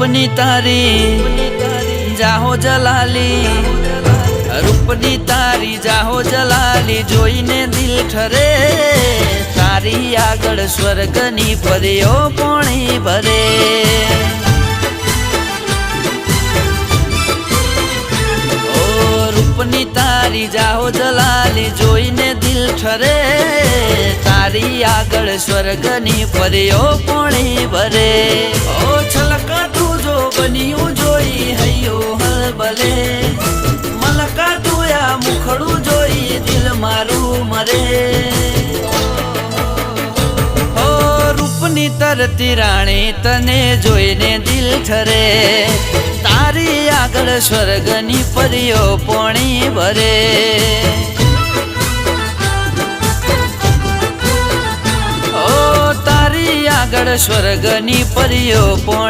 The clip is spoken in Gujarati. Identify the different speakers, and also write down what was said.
Speaker 1: રૂપની તારી, જાહો જલાલી. રૂપની તારી, જાહો જલાલી, જોઈને દિલ ઠરે. તારી આગળ સ્વર્ગની પર્યો પોણી ભરે. રૂપની તારી, જાહો જલાલી, જોઈને દિલ ઠરે. તારી આગળ સ્વર્ગની પર્યો પોણી હલબલે મલકા તુયા મુખડું જોઈ દિલ મારું મરે. ઓ રૂપની તરતી રાણી, તને જોઈને દિલ ઠરે. તારી આગળ સ્વર્ગની પરીઓ પોણી ભરે. આગળ સ્વર્ગની પરીઓ પોણી